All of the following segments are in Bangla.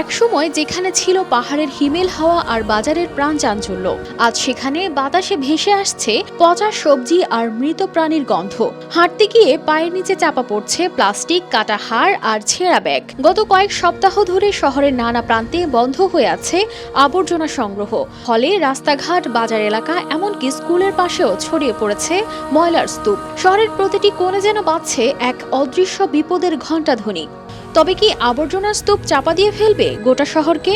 একসময় যেখানে ছিল পাহাড়ের হিমেল হাওয়া আর বাজারের প্রাণ চাঞ্চল্য, আজ সেখানে বাতাসে ভেসে আসছে পচা সবজি আর মৃত প্রাণীর গন্ধ। হাঁটতে গিয়ে পায়ের নিচে চাপা পড়ছে প্লাস্টিক, কাটা হাড় আর ছেঁড়া ব্যাগ। গত কয়েক সপ্তাহ ধরে শহরের নানা প্রান্তে বন্ধ হয়ে আছে আবর্জনা সংগ্রহ। ফলে রাস্তাঘাট, বাজার এলাকা, এমনকি স্কুলের পাশেও ছড়িয়ে পড়েছে ময়লার স্তূপ। শহরের প্রতিটি কোণে যেন বাজছে এক অদৃশ্য বিপদের ঘণ্টাধ্বনি। তবে কি আবর্জনার স্তূপ চাপা দিয়ে ফেলবে গোটা শহরকে?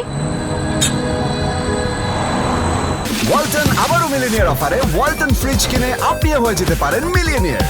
ওয়ালটন আবারও মিলিনিয়ার অফারে ওয়ালটন ফ্রিজ কিনে আপনিও হয়ে যেতে পারেন মিলিয়নিয়ার।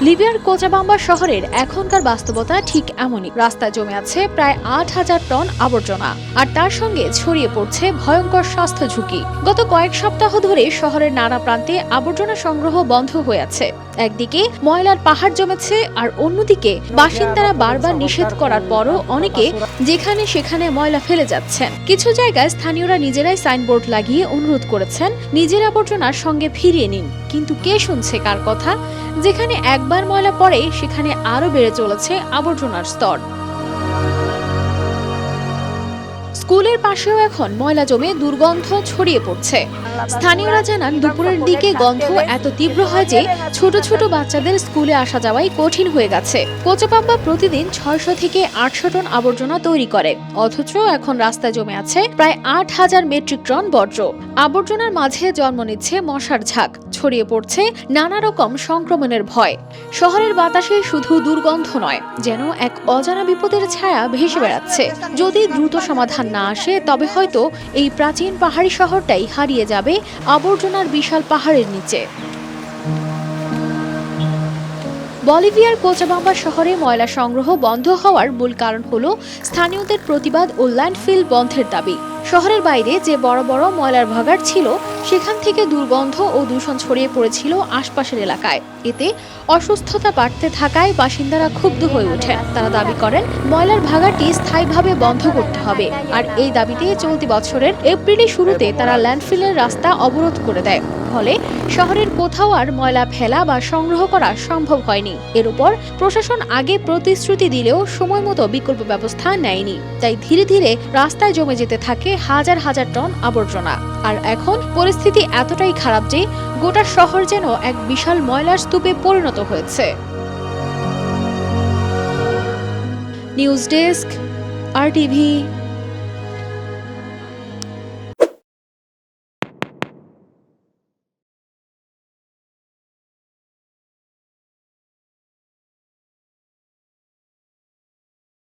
লিবিয়ার কোচাবাম্বা শহরের এখনকার বাস্তবতা ঠিক এমনই। রাস্তায় জমে আছে প্রায় আট হাজার টন আবর্জনা। আর তার সঙ্গে ছড়িয়ে পড়ছে ভয়ঙ্কর স্বাস্থ্য ঝুঁকি। গত কয়েক সপ্তাহ ধরে শহরের নানা প্রান্তে আবর্জনা সংগ্রহ বন্ধ হয়ে আছে। একদিকে ময়লার পাহাড় জমেছে, আর অন্যদিকে বাসিন্দারা বারবার নিষেধ করার পরও অনেকে যেখানে সেখানে ময়লা ফেলে যাচ্ছেন। কিছু জায়গায় স্থানীয়রা নিজেরাই সাইনবোর্ড লাগিয়ে অনুরোধ করেছেন, নিজের আবর্জনার সঙ্গে ফিরিয়ে নিন। কিন্তু কে শুনছে কার কথা? যেখানে একবার ময়লা পরে সেখানে আরও বেড়ে চলেছে আবর্জনার স্তর। স্কুলের পাশেও এখন ময়লা জমে দুর্গন্ধ ছড়িয়ে পড়ছে। স্থানীয়রা জানান, দুপুরের দিকে গন্ধ এত তীব্র হয় যে ছোট ছোট বাচ্চাদের স্কুলে আসা যাওয়াই কঠিন হয়ে গেছে। কোচাপাম্বা প্রতিদিন ছয়শো থেকে আটশো টন আবর্জনা তৈরি করে। অথচ এখন রাস্তায় জমে আছে প্রায় আট হাজার মেট্রিক টন বর্জ্য। আবর্জনার মাঝে জন্ম নিচ্ছে মশার ঝাঁক। ছড়িয়ে পড়ছে নানা রকম সংক্রমণের ভয়। শহরের বাতাসে শুধু দুর্গন্ধ নয়, যেন এক অজানা বিপদের ছায়া ভেসে বেড়াচ্ছে। যদি দ্রুত সমাধান না আসে, তবে হয়তো এই প্রাচীন পাহাড়ি শহরটাই হারিয়ে যাবে আবর্জনার বিশাল পাহাড়ের নিচে। বলিভিয়ার কোচাবাম্বা শহরে ময়লা সংগ্রহ বন্ধ হওয়ার মূল কারণ হল স্থানীয়দের প্রতিবাদ ও ল্যান্ডফিল বন্ধের দাবি। শহরের বাইরে যে বড় বড় ময়লার ভাগার ছিল সেখান থেকে দুর্গন্ধ ও দূষণ ছড়িয়ে পড়েছিল আশপাশের এলাকায়। এতে অসুস্থতা বাড়তে থাকায় বাসিন্দারা ক্ষুব্ধ হয়ে ওঠেন। তারা দাবি করেন, ময়লার ভাগাটি স্থায়ীভাবে বন্ধ করতে হবে। আর এই দাবিতে চলতি বছরের এপ্রিলের শুরুতে তারা ল্যান্ডফিলের রাস্তা অবরোধ করে দেয়। ফলে শহরের কোথাও আর ময়লা ফেলা বা সংগ্রহ করা সম্ভব হয়নি। এর উপর প্রশাসন আগে প্রতিশ্রুতি দিলেও সময় মতো বিকল্প ব্যবস্থা নেয়নি। তাই ধীরে ধীরে রাস্তায় জমে যেতে থাকে হাজার হাজার টন আবর্জনা। আর এখন পরিস্থিতি এতটাই খারাপ যে গোটা শহর যেন এক বিশাল ময়লার স্তূপে পরিণত হয়েছে। News desk, R TV.